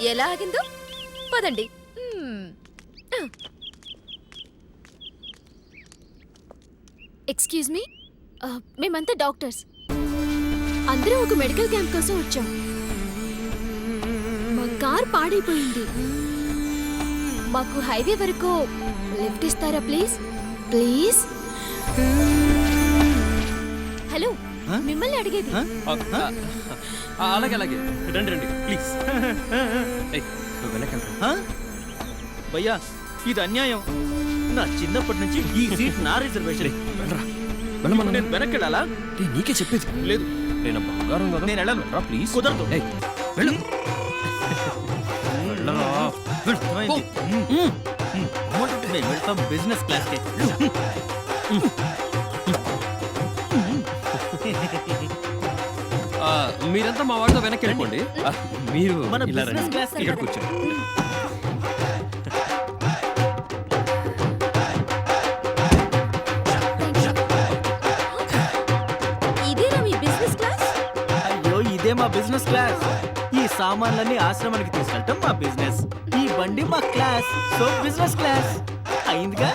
ఎలా ఆగిందో పదండి ఎక్స్క్యూజ్ మీ? మేమంతా డాక్టర్స్. అందరూ ఒక మెడికల్ క్యాంప్ కోసం వచ్చాం. మా కార్ పాడైపోయింది. మాకు హైవే వరకు లిఫ్ట్ ఇస్తారా ప్లీజ్? ప్లీజ్? హలో మిమ్మల్ని అడిగేది. అలాగే అలాగే. రండి రండి ప్లీజ్. నువ్వు? భయ్యా ఇది అన్యాయం. నా చిన్నప్పటి నుంచి ఈ సీట్ నా రిజర్వేషన్. నేను వెనక్కి వెళ్ళాలా నేను నీకే చెప్పేది. లేదు. నేను బంగారం కదా. నేను వెళ్ళను. రా ప్లీజ్ కుదరదు. ఏయ్, వెళ్ళు. వెళ్తాం. బిజినెస్ క్లాస్ మీరంతా మా వాడితో వెనక్కి వెళ్ళిపోండి మీరు మన ఇలా business రండి. class కి ఇక్కడ కూర్చోండి ఇదేనా మీ బిజినెస్ క్లాస్ అయ్యో ఇదే మా బిజినెస్ క్లాస్ ఈ సామాన్లన్నీ ఆశ్రమానికి తీసుకెళ్ళటం మా బిజినెస్ ఈ బండి మా క్లాస్ సో బిజినెస్ క్లాస్ అయిందిగా?